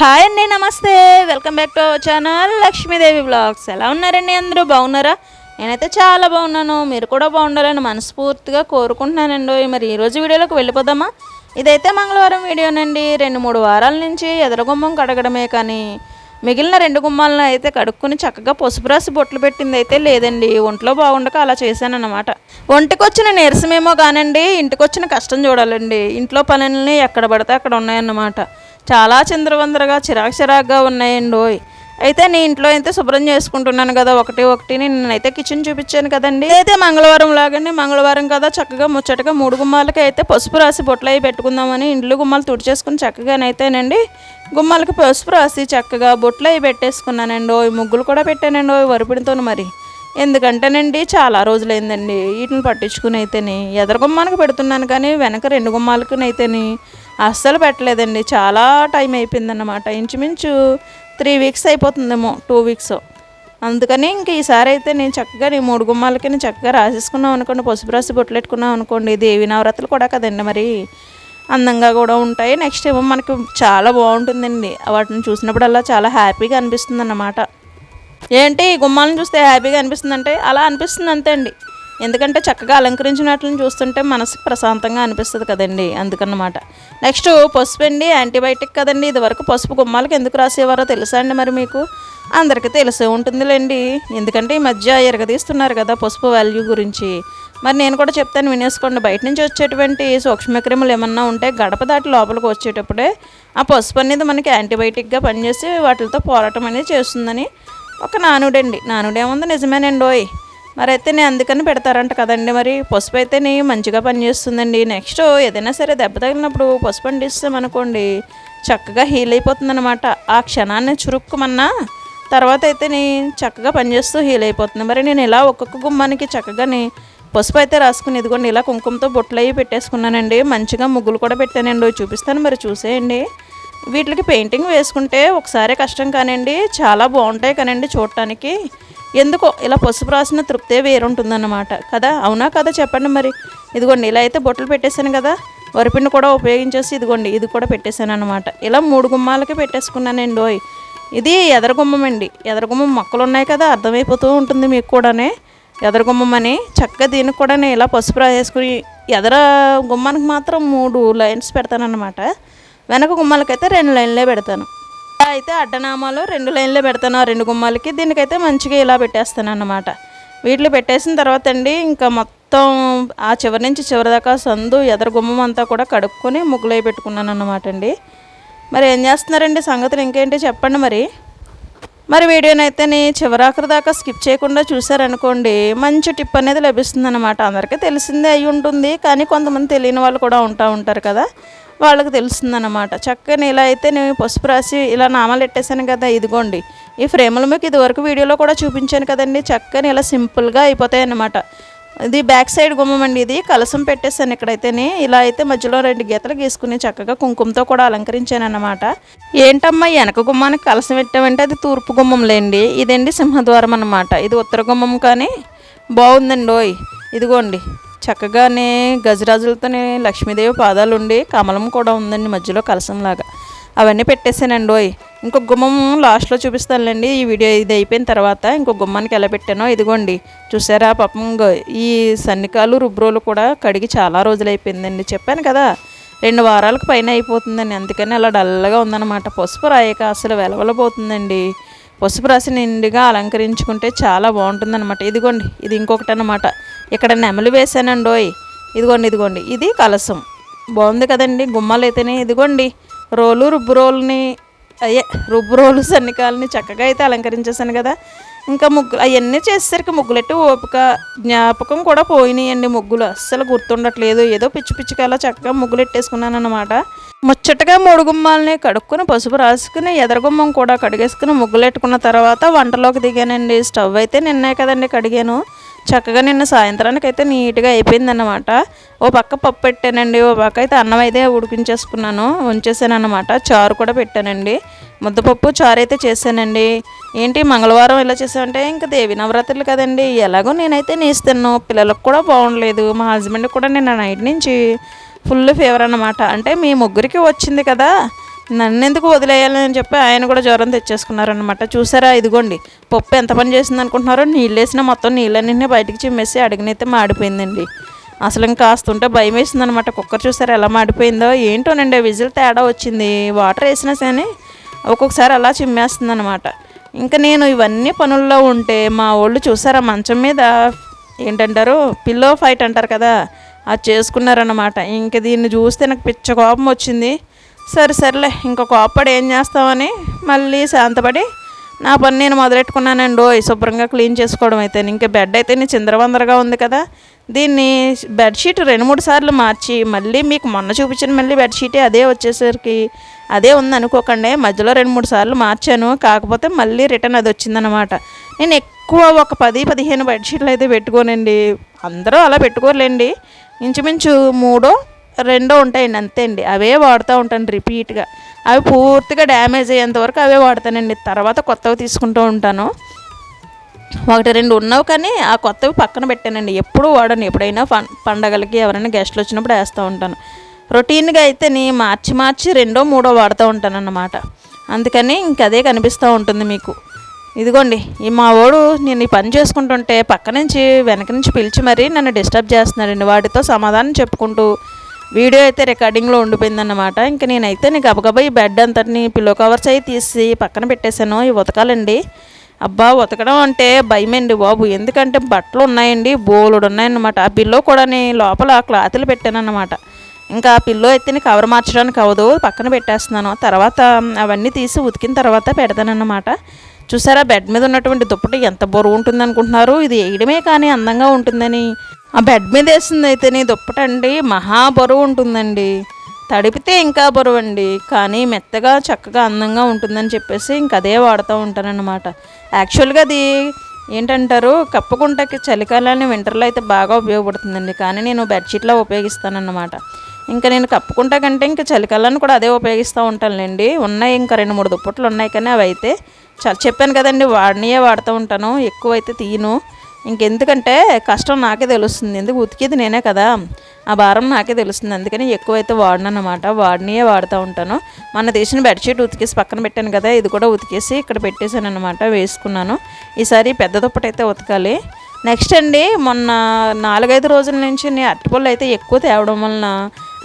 Hi అండి నమస్తే. Welcome back to our channel Lakshmidevi blogs. ఎలా ఉన్నారండి అందరూ? బాగున్నారా? నేనైతే చాలా బాగున్నాను. మీరు కూడా బాగుండాలని మనస్ఫూర్తిగా కోరుకుంటున్నానండి. మరి ఈరోజు వీడియోలోకి వెళ్ళిపోదామా? ఇదైతే మంగళవారం వీడియోనండి. రెండు మూడు వారాల నుంచి ఎదరగుమ్మం కడగడమే కానీ మిగిలిన రెండు గుమ్మాలను అయితే కడుక్కుని చక్కగా పసుపు రాసి బొట్లు పెట్టింది అయితే లేదండి. ఒంట్లో బాగుండక అలా చేశానన్నమాట. ఒంటికి వచ్చిన నీరసమేమో కానండి ఇంటికి వచ్చిన కష్టం చూడాలండి. ఇంట్లో పనులని ఎక్కడ పడితే అక్కడ ఉన్నాయన్నమాట. చాలా చిందరవందరగా చిరాకు చిరాకుగా ఉన్నాయండి. ఓయ్ అయితే నీ ఇంట్లో అయితే శుభ్రం చేసుకుంటున్నాను కదా ఒకటి ఒకటి నేనైతే కిచెన్ చూపించాను కదండి. అయితే మంగళవారం లాగండి మంగళవారం కదా చక్కగా ముచ్చటగా మూడు గుమ్మాలకి అయితే పసుపు రాసి బొట్లు అవి పెట్టుకుందామని ఇండ్లు గుమ్మాలు తుడిచేసుకుని చక్కగానైతేనండి గుమ్మాలకి పసుపు రాసి చక్కగా బొట్లు అవి పెట్టేసుకున్నానండి ఈ ముగ్గులు కూడా పెట్టానండి ఓ వరిపిడితో మరి. ఎందుకంటేనండి చాలా రోజులైందండి వీటిని పట్టించుకుని అయితేని ఎదర గుమ్మానికి పెడుతున్నాను కానీ వెనక రెండు గుమ్మాలకునైతేనే. అస్సలు పెట్టలేదండి. చాలా టైం అయిపోయిందన్నమాట. ఇంచుమించు త్రీ వీక్స్ అయిపోతుందేమో టూ వీక్స్. అందుకని ఇంక ఈసారి అయితే నేను చక్కగా నీ మూడు గుమ్మాలకి నేను చక్కగా రాసేసుకున్నాం అనుకోండి. పసుపు రాసి బొట్లెట్టుకున్నాం అనుకోండి. దేవి నవరాత్రులు కూడా కదండి మరి. అందంగా కూడా ఉంటాయి. నెక్స్ట్ ఏమో మనకి చాలా బాగుంటుందండి. వాటిని చూసినప్పుడల్లా చాలా హ్యాపీగా అనిపిస్తుంది అన్నమాట ఏంటి? ఈ గుమ్మాలను చూస్తే హ్యాపీగా అనిపిస్తుంది అంటే అలా అనిపిస్తుంది అంతే అండి. ఎందుకంటే చక్కగా అలంకరించినట్లను చూస్తుంటే మనసుకు ప్రశాంతంగా అనిపిస్తుంది కదండి అందుకన్నమాట. నెక్స్ట్ పసుపు అండి యాంటీబయాటిక్ కదండి ఇదివరకు పసుపు గుమ్మాలకు ఎందుకు రాసేవారో తెలుసా అండి మరి మీకు? అందరికీ తెలిసే ఉంటుందిలేండి. ఎందుకంటే ఈ మధ్య ఎరగదీస్తున్నారు కదా పసుపు వాల్యూ గురించి. మరి నేను కూడా చెప్తాను వినేసుకోండి బయట నుంచి వచ్చేటువంటి సూక్ష్మక్రిములు ఏమన్నా ఉంటే గడప దాటి లోపలికి వచ్చేటప్పుడే ఆ పసుపు అనేది మనకి యాంటీబయాటిక్గా పనిచేసి వాటితో పోరాటం అనేది చేస్తుందని ఒక నానుడండి. నానుడేముంది నిజమేనండి ఓయ్ మరి అయితే నేను అందుకని పెడతారంట కదండి మరి. పసుపు అయితే నీ మంచిగా పనిచేస్తుందండి. నెక్స్ట్ ఏదైనా సరే దెబ్బ తగిలినప్పుడు పసుపు అనుకోండి చక్కగా హీల్ అయిపోతుందన్నమాట. ఆ క్షణాన్ని చురుక్కుమన్నా తర్వాత అయితే నీ చక్కగా పనిచేస్తూ హీల్ అయిపోతుంది. మరి నేను ఇలా ఒక్కొక్క గుమ్మానికి చక్కగాని పసుపు అయితే రాసుకుని ఇదిగోండి ఇలా కుంకుమతో బొట్లు అవి పెట్టేసుకున్నానండి. మంచిగా ముగ్గులు కూడా పెట్టానండి. చూపిస్తాను మరి చూసేయండి. వీటికి పెయింటింగ్ వేసుకుంటే ఒకసారి కష్టం కానండి. చాలా బాగుంటాయి కానండి చూడటానికి. ఎందుకో ఇలా పసుపు రాసిన తృప్తే వేరుంటుందన్నమాట. కదా? అవునా కదా? చెప్పండి మరి. ఇదిగోండి ఇలా అయితే బొట్టలు పెట్టేశాను కదా. వరిపిండి కూడా ఉపయోగించేసి ఇదిగోండి ఇది కూడా పెట్టేశాను అనమాట ఇలా మూడు గుమ్మాలకి పెట్టేసుకున్నానండి ఓయ్ ఇది ఎదరగుమ్మం అండి ఎదరగుమ్మం మొక్కలు ఉన్నాయి కదా అర్థమైపోతూ ఉంటుంది మీకు కూడానే. ఎదరగుమ్మం అని చక్కగా దీనికి కూడా నేను ఇలా పసుపు రాసేసుకుని ఎదర గుమ్మానికి మాత్రం మూడు లైన్స్ పెడతానన్నమాట. వెనక గుమ్మాలకైతే రెండు లైన్లే పెడతాను. అయితే అడ్డనామాలు రెండు లైన్లే పెడతాను ఆ రెండు గుమ్మాలకి. దీనికైతే మంచిగా ఇలా పెట్టేస్తాను అన్నమాట వీటిలో పెట్టేసిన తర్వాత అండి ఇంకా మొత్తం ఆ చివరి నుంచి చివరి దాకా సందు ఎదరు గుమ్మం అంతా కూడా కడుక్కొని ముగ్గులై పెట్టుకున్నాను అన్నమాట అండి. మరి ఏం చేస్తున్నారండి? సంగతులు ఇంకేంటి చెప్పండి మరి. మరి వీడియోనైతే నీ చివరాఖరి దాకా స్కిప్ చేయకుండా చూసారనుకోండి మంచి టిప్ అనేది లభిస్తుంది అనమాట అందరికీ తెలిసిందే అయి ఉంటుంది కానీ కొంతమంది తెలియని వాళ్ళు కూడా ఉంటా ఉంటారు కదా. వాళ్ళకి తెలుస్తుందన్నమాట. చక్కని ఇలా అయితే నేను పసుపు రాసి ఇలా నామాలు పెట్టేశాను కదా ఇదిగోండి. ఈ ఫ్రేములు మీకు ఇదివరకు వీడియోలో కూడా చూపించాను కదండి. చక్కని ఇలా సింపుల్గా అయిపోతాయి అన్నమాట ఇది బ్యాక్ సైడ్ గుమ్మం అండి ఇది. కలసం పెట్టేశాను ఇక్కడైతేనే. ఇలా అయితే మధ్యలో రెండు గీతలు గీసుకుని చక్కగా కుంకుమతో కూడా అలంకరించాను అన్నమాట ఏంటమ్మా వెనక గుమ్మానికి కలసం పెట్టామంటే అది తూర్పు గుమ్మంలేండి. ఇదండి సింహద్వారం అనమాట ఇది ఉత్తర గుమ్మం కానీ బాగుందండి ఓయ్ ఇదిగోండి. చక్కగానే గజరాజులతోనే లక్ష్మీదేవి పాదాలు ఉండి కమలం కూడా ఉందండి మధ్యలో కలసంలాగా అవన్నీ పెట్టేశానండి ఓయ్. ఇంకొక గుమ్మం లాస్ట్లో చూపిస్తానులేండి. ఈ వీడియో ఇది అయిపోయిన తర్వాత ఇంకొక గుమ్మానికి ఎలా పెట్టానో ఇదిగోండి. చూసారా పాపం ఈ సన్నికాలు రుబ్రోలు కూడా కడిగి చాలా రోజులు అయిపోయిందండి చెప్పాను కదా రెండు వారాలకు పైన అయిపోతుందండి. అందుకని అలా డల్గా ఉందన్నమాట. పసుపు రాయక అసలు వెలవలబోతుందండి. పసుపు రాసి నిండుగా అలంకరించుకుంటే చాలా బాగుంటుందన్నమాట. ఇదిగోండి ఇది ఇంకొకటి అన్నమాట ఇక్కడ నెమలి వేసానండి ఓయ్. ఇదిగోండి ఇదిగోండి. ఇది కలసం. బాగుంది కదండి గుమ్మాలు అయితేనే ఇదిగోండి రోలు రుబ్బు రోలుని అయ్యే రుబ్బు రోలు సన్నికాలని చక్కగా అయితే అలంకరించేసాను కదా. ఇంకా ముగ్గులు అవన్నీ చేసేసరికి ముగ్గులెట్టి ఓపిక జ్ఞాపకం కూడా పోయినాయండి ముగ్గులు. అస్సలు గుర్తుండట్లేదు. ఏదో పిచ్చి పిచ్చిగా అలా చక్కగా ముగ్గులు ఎట్టేసుకున్నాను అనమాట ముచ్చటగా మూడు గుమ్మాలని కడుక్కుని పసుపు రాసుకుని ఎదరగుమ్మం కూడా కడిగేసుకుని ముగ్గులెట్టుకున్న తర్వాత వంటలోకి దిగానండి. స్టవ్ అయితే నిన్నే కదండి కడిగాను. చక్కగా నిన్న సాయంత్రానికి అయితే నీట్గా అయిపోయిందన్నమాట. ఓ పక్క పప్పు పెట్టానండి. ఓ పక్క అయితే అన్నం అయితే ఉడికించేసుకున్నాను. ఉంచేసాను అనమాట చారు కూడా పెట్టానండి. ముద్దపప్పు చారు అయితే చేశానండి. ఏంటి మంగళవారం ఇలా చేసామంటే ఇంకా దేవి నవరాత్రులు కదండి. ఎలాగో నేనైతే నేస్తాను పిల్లలకు కూడా బాగుండలేదు. మా హస్బెండ్ కూడా నిన్న నైట్ నుంచి ఫుల్ ఫీవర్ అనమాట అంటే మీ ముగ్గురికి వచ్చింది కదా నన్ను ఎందుకు వదిలేయాలని చెప్పి ఆయన కూడా జ్వరం తెచ్చేసుకున్నారనమాట చూసారా ఇదిగోండి పప్పు ఎంత పని చేసింది అనుకుంటున్నారో నీళ్ళు వేసిన మొత్తం నీళ్ళన్నింటినీ బయటికి చిమ్మేసి అడిగినైతే మాడిపోయిందండి. అసలు ఇంకా కాస్తుంటే భయం వేసింది అనమాట కుక్కర్ చూసారా ఎలా మాడిపోయిందో ఏంటోనండి విజిల్ తేడా వచ్చింది వాటర్ వేసినా సరే ఒక్కొక్కసారి అలా చిమ్మేస్తుంది అనమాట ఇంకా నేను ఇవన్నీ పనుల్లో ఉంటే మా వాళ్ళు చూసారా మంచం మీద ఏంటంటారు పిల్లో ఫైట్ అంటారు కదా అది చేసుకున్నారన్నమాట. ఇంక దీన్ని చూస్తే నాకు పిచ్చ కోపం వచ్చింది. సరే సర్లే ఇంకా కోపడి ఏం చేస్తామని మళ్ళీ శాంతపడి నా పని నేను మొదలెట్టుకున్నానండి ఓ శుభ్రంగా క్లీన్ చేసుకోవడం అయితే. ఇంకా బెడ్ అయితే నీ చిందరవందరగా ఉంది కదా. దీన్ని బెడ్షీట్ రెండు మూడు సార్లు మార్చి మళ్ళీ మీకు మొన్న చూపించిన మళ్ళీ బెడ్షీటే అదే వచ్చేసరికి అదే ఉంది అనుకోకండి మధ్యలో రెండు మూడు సార్లు మార్చాను. కాకపోతే మళ్ళీ రిటర్న్ అది వచ్చిందనమాట నేను ఎక్కువ ఒక పది పదిహేను బెడ్షీట్లు అయితే పెట్టుకోనండి. అందరూ అలా పెట్టుకోలేండి ఇంచుమించు మూడో రెండో ఉంటాయండి అంతే అండి అవే వాడుతూ ఉంటాను రిపీట్గా. అవి పూర్తిగా డ్యామేజ్ అయ్యేంత వరకు అవే వాడతానండి. తర్వాత కొత్తవి తీసుకుంటూ ఉంటాను. ఒకటి రెండు ఉన్నావు కానీ ఆ కొత్తవి పక్కన పెట్టానండి. ఎప్పుడు వాడను. ఎప్పుడైనా పం పండగలకి ఎవరైనా గెస్ట్లు వచ్చినప్పుడు వేస్తూ ఉంటాను. రొటీన్గా అయితే నీ మార్చి మార్చి రెండో మూడో వాడుతూ ఉంటాను అన్నమాట అందుకని ఇంక అదే కనిపిస్తూ ఉంటుంది మీకు. ఇదిగోండి ఈ మా వాడు నేను ఈ పని చేసుకుంటుంటే పక్క నుంచి వెనక నుంచి పిలిచి మరీ నన్ను డిస్టర్బ్ చేస్తున్నాడండి. వాటితో సమాధానం చెప్పుకుంటూ వీడియో అయితే రికార్డింగ్లో ఉండిపోయిందన్నమాట. ఇంకా నేనైతే నీకు గబగబా ఈ బెడ్ అంతటిని పిల్లో కవర్స్ అయి తీసి పక్కన పెట్టేశాను. ఈ ఉతకాలండి. అబ్బా ఉతకడం అంటే భయమండి బాబు. ఎందుకంటే బట్టలు ఉన్నాయండి బోలుడు ఉన్నాయన్నమాట. ఆ పిల్లో కూడా నేను లోపల క్లాతులు పెట్టానన్నమాట. ఇంకా ఆ పిల్లో అయితే కవర్ మార్చడానికి అవదు పక్కన పెట్టేస్తున్నాను. తర్వాత అవన్నీ తీసి ఉతికిన తర్వాత పెడతానన్నమాట. చూసారా బెడ్ మీద ఉన్నటువంటి దుప్పటి ఎంత బరువు ఉంటుంది అనుకుంటున్నారు? ఇది వేయడమే కానీ అందంగా ఉంటుందని. ఆ బెడ్ మీద వేసింది అయితే నీ అండి మహా బరువు ఉంటుందండి. తడిపితే ఇంకా బరువు అండి కానీ మెత్తగా చక్కగా అందంగా ఉంటుందని చెప్పేసి ఇంక అదే వాడుతూ ఉంటానన్నమాట. యాక్చువల్గా అది ఏంటంటారు కప్పుకుంటకి చలికాలాన్ని వింటర్లో అయితే బాగా ఉపయోగపడుతుందండి కానీ నేను బెడ్షీట్లో ఉపయోగిస్తానన్నమాట. ఇంకా నేను కప్పుకుంటా కంటే ఇంకా చలికాలాన్ని కూడా అదే ఉపయోగిస్తూ ఉంటానులేండి. ఉన్నాయి ఇంకా రెండు మూడు దుప్పట్లు ఉన్నాయి కానీ అవి అయితే చాలా చెప్పాను కదండి వాడినియే వాడుతూ ఉంటాను ఎక్కువ అయితే తీయను. ఇంకెందుకంటే కష్టం నాకే తెలుస్తుంది ఎందుకు ఉతికేది నేనే కదా. ఆ భారం నాకే తెలుస్తుంది అందుకని ఎక్కువైతే వాడను అనమాట వాడినియే వాడుతూ ఉంటాను. మన తీసిన బెడ్షీట్ ఉతికేసి పక్కన పెట్టాను కదా ఇది కూడా ఉతికేసి ఇక్కడ పెట్టేశాను అనమాట వేసుకున్నాను. ఈసారి పెద్ద దుప్పటి అయితే ఉతకాలి. నెక్స్ట్ అండి మొన్న నాలుగైదు రోజుల నుంచి నేను అరటిపళ్ళు అయితే ఎక్కువ తేవడం వలన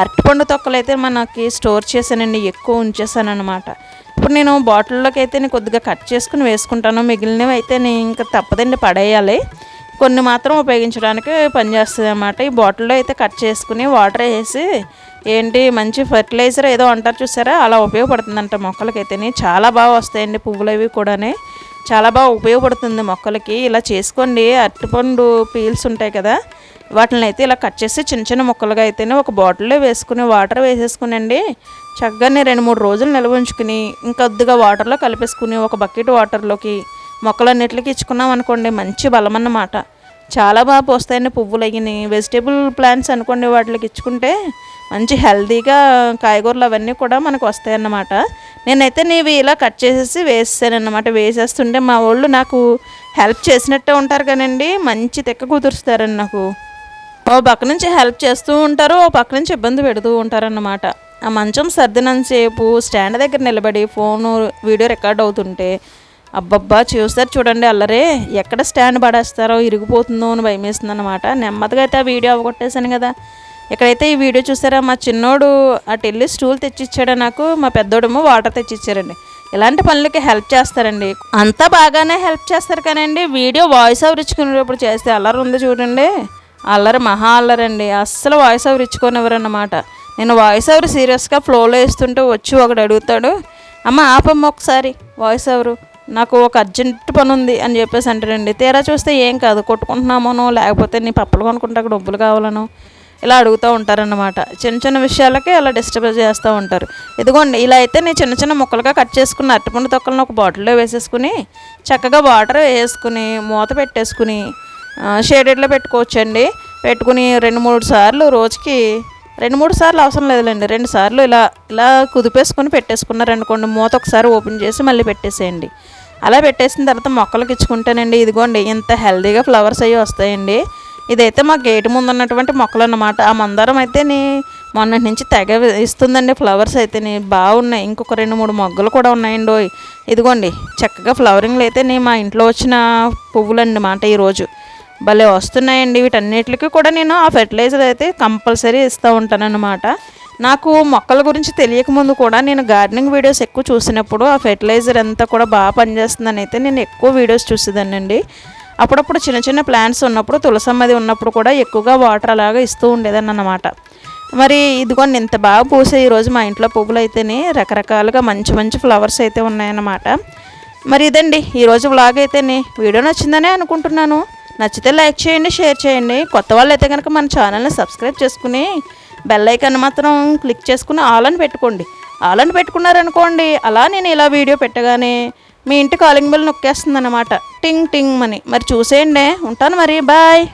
అరటిపండు తొక్కలు అయితే మనకి స్టోర్ చేశానండి ఎక్కువ ఉంచేసాను అనమాట ఇప్పుడు నేను బాటిల్లోకి అయితే నేను కొద్దిగా కట్ చేసుకుని వేసుకుంటాను. మిగిలినవి అయితే నేను ఇంకా తప్పదండి పడేయాలి. కొన్ని మాత్రం ఉపయోగించడానికి పనిచేస్తుంది అనమాట ఈ బాటిల్లో అయితే కట్ చేసుకుని వాటర్ వేసి ఏంటి మంచి ఫర్టిలైజర్ ఏదో అంటారు చూసారా? అలా ఉపయోగపడుతుందంట మొక్కలకైతేనే. చాలా బాగా వస్తాయండి పువ్వులు అవి కూడానే. చాలా బాగా ఉపయోగపడుతుంది మొక్కలకి. ఇలా చేసుకోండి. అరటిపండు పీల్స్ ఉంటాయి కదా వాటిని అయితే ఇలా కట్ చేసి చిన్న చిన్న ముక్కలుగా అయితేనే ఒక బాటిల్లో వేసుకుని వాటర్ వేసేసుకునండి. చక్కగానే రెండు మూడు రోజులు నిల్వ ఉంచుకుని ఇంకొద్దిగా వాటర్లో కలిపేసుకుని ఒక బకెట్ వాటర్లోకి మొక్కలన్నిటికి ఇచ్చుకున్నాం అనుకోండి మంచి బలం అన్నమాట. చాలా బాగా పోస్తాయండి పువ్వులు అయ్యి వెజిటేబుల్ ప్లాంట్స్ అనుకోండి వాటికి ఇచ్చుకుంటే మంచి హెల్తీగా కాయగూరలు అవన్నీ కూడా మనకు వస్తాయన్నమాట. నేనైతే నీవి ఇలా కట్ చేసేసి వేసేసానమాట వేసేస్తుంటే మా వాళ్ళు నాకు హెల్ప్ చేసినట్టే ఉంటారు కానండి మంచి తెక్క కుదురుస్తారని నాకు. ఓ పక్క నుంచి హెల్ప్ చేస్తూ ఉంటారు ఓ పక్క నుంచి ఇబ్బంది పెడుతూ ఉంటారన్నమాట. ఆ మంచం సర్దినంతసేపు స్టాండ్ దగ్గర నిలబడి ఫోను వీడియో రికార్డ్ అవుతుంటే అబ్బబ్బా చూస్తారు చూడండి అల్లరే ఎక్కడ స్టాండ్ పడేస్తారో ఇరిగిపోతుందో అని భయమేస్తుంది అనమాట నెమ్మదిగా అయితే ఆ వీడియో అవగొట్టేశాను కదా. ఇక్కడైతే ఈ వీడియో చూసారా మా చిన్నోడు అటు వెళ్ళి స్టూల్ తెచ్చిచ్చాడు నాకు మా పెద్దోడేమో వాటర్ తెచ్చిచ్చారండి. ఇలాంటి పనులకి హెల్ప్ చేస్తారండి. అంతా బాగానే హెల్ప్ చేస్తారు కానండి వీడియో వాయిస్ ఓవర్ ఇచ్చుకునేటప్పుడు చేస్తే అల్లరి ఉంది చూడండి. అల్లరి మహా అల్లరండి. అస్సలు వాయిస్ ఓవర్ ఇచ్చుకోనివ్వరన్నమాట. నేను వాయిస్ ఓవర్ సీరియస్గా ఫ్లోలో వేస్తుంటే వచ్చి ఒకడు అడుగుతాడు అమ్మ ఆపమ్మ ఒకసారి వాయిస్ ఓవరు నాకు ఒక అర్జెంట్ పని ఉంది అని చెప్పేసి అంటారండి తీరా చూస్తే ఏం కాదు. కొట్టుకుంటున్నామోనో లేకపోతే నీ పప్పులు కొనుక్కుంటే డబ్బులు కావాలనో ఇలా అడుగుతూ ఉంటారన్నమాట. చిన్న చిన్న విషయాలకే అలా డిస్టర్బ్ చేస్తూ ఉంటారు. ఇదిగోండి ఇలా అయితే నేను చిన్న చిన్న ముక్కలుగా కట్ చేసుకున్న అరటిపండు తొక్కలను ఒక బాటిల్లో వేసేసుకుని చక్కగా వాటర్ వేసుకుని మూత పెట్టేసుకుని షేడెడ్లో పెట్టుకోవచ్చండి. పెట్టుకుని రెండు మూడు సార్లు రోజుకి రెండు మూడు సార్లు అవసరం లేదులేండి. రెండు సార్లు ఇలా ఇలా కుదిపేసుకొని పెట్టేసుకున్నారనుకోండి మూత ఒకసారి ఓపెన్ చేసి మళ్ళీ పెట్టేసేయండి. అలా పెట్టేసిన తర్వాత మొక్కలకు ఇచ్చుకుంటానండి ఇదిగోండి ఇంత హెల్తీగా ఫ్లవర్స్ అవి వస్తాయండి. ఇదైతే మా గేటు ముందు ఉన్నటువంటి మొక్కలు అన్నమాట ఆ మందారం అయితే నీ మొన్నటి నుంచి తెగ ఇస్తుందండి ఫ్లవర్స్ అయితే బాగున్నాయి. ఇంకొక రెండు మూడు మొగ్గలు కూడా ఉన్నాయండి ఇదిగోండి చక్కగా ఫ్లవరింగ్లు అయితే నీ మా ఇంట్లో వచ్చిన పువ్వులు అన్నమాట ఈరోజు. భలే వస్తున్నాయండి వీటన్నిటికి కూడా నేను ఆ ఫెర్టిలైజర్ అయితే కంపల్సరీ ఇస్తూ ఉంటానన్నమాట. నాకు మొక్కల గురించి తెలియకముందు కూడా నేను గార్డెనింగ్ వీడియోస్ ఎక్కువ చూసినప్పుడు ఆ ఫెర్టిలైజర్ అంతా కూడా బాగా పనిచేస్తుందని అయితే నేను ఎక్కువ వీడియోస్ చూసేదానండి అప్పుడప్పుడు చిన్న చిన్న ప్లాంట్స్ ఉన్నప్పుడు తులసమ్మది ఉన్నప్పుడు కూడా ఎక్కువగా వాటర్ అలాగా ఇస్తూ ఉండేదాన్ని అన్నమాట మరి ఇదిగోండి ఇంత బాగా పూసే ఈరోజు మా ఇంట్లో పువ్వులు అయితేనే రకరకాలుగా మంచి మంచి ఫ్లవర్స్ అయితే ఉన్నాయన్నమాట. మరి ఇదండి ఈరోజు వ్లాగ్ అయితేనే. వీడియో నచ్చిందనే అనుకుంటున్నాను. నచ్చితే లైక్ చేయండి షేర్ చేయండి. కొత్త వాళ్ళు అయితే కనుక మన ఛానల్ని సబ్స్క్రైబ్ చేసుకుని బెల్ ఐకాన్ మాత్రం క్లిక్ చేసుకుని ఆల్ అని పెట్టుకోండి. ఆల్ అని పెట్టుకున్నారనుకోండి అలా నేను ఇలా వీడియో పెట్టగానే మీ ఇంటి కాలింగ్ బెల్ నొక్కేస్తుంది అనమాట టింగ్ టింగ్ అని మరి చూసేయండి. ఉంటాను మరి. బాయ్.